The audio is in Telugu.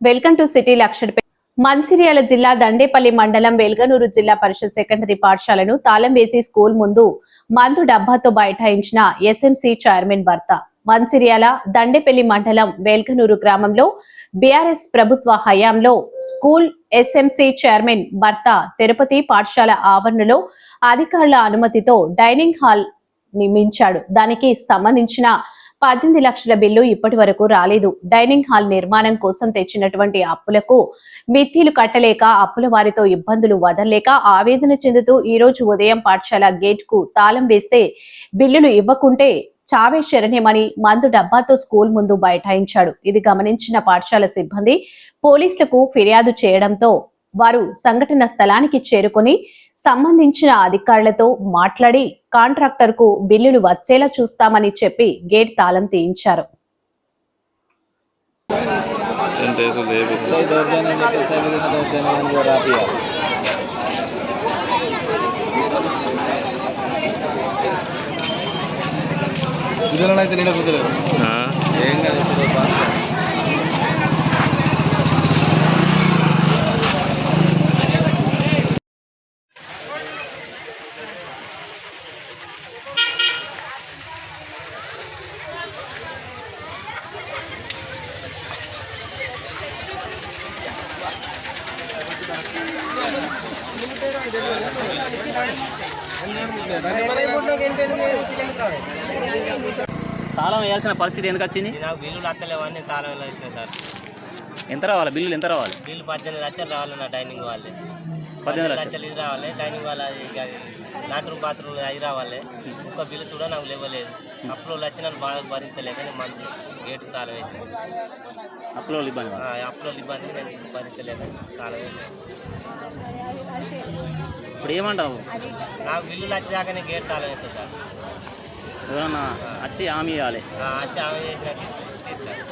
Welcome to city Luxettipet Mancherial జిల్లా దండేపల్లి మండలం వెల్గనూరు జిల్లా పరిషత్ సెకండరీ పాఠశాలను తాళం వేసి స్కూల్ ముందు మందు డబ్బాతో బైఠాయించిన ఎస్ఎంసీ చైర్మన్ భర్త. మంచిర్యాల దండేపల్లి మండలం వెల్కనూరు గ్రామంలో బీఆర్ఎస్ ప్రభుత్వ హయాంలో స్కూల్ ఎస్ఎంసీ చైర్మన్ భర్త తిరుపతి పాఠశాల ఆవరణలో అధికారుల అనుమతితో డైనింగ్ హాల్ నిర్మించాడు. దానికి సంబంధించిన పద్దెనిమిది లక్షల బిల్లు ఇప్పటి వరకు రాలేదు. డైనింగ్ హాల్ నిర్మాణం కోసం తెచ్చినటువంటి అప్పులకు మిత్తిలు కట్టలేక అప్పుల వారితో ఇబ్బందులు వదలలేక ఆవేదన చెందుతూ ఈ రోజు ఉదయం పాఠశాల గేట్కు తాళం వేస్తే బిల్లులు ఇవ్వకుంటే చావే శరణ్యమని మందు డబ్బాతో స్కూల్ ముందు బైఠాయించాడు. ఇది గమనించిన పాఠశాల సిబ్బంది పోలీసులకు ఫిర్యాదు చేయడంతో వారు సంఘటన స్థలానికి చేరుకుని సంబంధించిన అధికారులతో మాట్లాడి కాంట్రాక్టర్కు బిల్లులు వచ్చేలా చూస్తామని చెప్పి గేట్ తాళం తీయించారు. ఇదిలో నీడ కుదరలేదు ఏం కాదు తాళం వేయాల్సిన పరిస్థితి ఎందుకు వచ్చింది? నాకు బిల్లులు అత్తలేవని తాళం వేయాల్సిన సార్. ఎంత రావాలి? బిల్లులు ఎంత రావాలి? బిల్లు పద్దెనిమిది లక్షలు రావాలి నా డైనింగ్ వాళ్ళే పద్దెనిమిది లక్షలు. ఇది రావాలి. డైనింగ్ వాళ్ళ లాట్రూమ్ బాత్రూమ్ అవి రావాలి. ఒక్క బిల్లు కూడా నాకు లేవలేదు. అప్పుడు వచ్చి నన్ను బాగా భరించలేక నేను మంచి గేటుకు తాళం వేసిన అప్పులో ఇబ్బంది ఆ, అప్పుడు ఇబ్బంది నేను భరించలేక తాళం వేసిన ఇప్పుడు ఏమంటావు? నాకు బిల్లులు వచ్చేదాకా నేను గేట్ తాళం వేస్తాను సార్. ఎవరన్నా వచ్చి హామీ ఇవ్వాలి. వచ్చి ఆమె చేసిన తీర్చాలి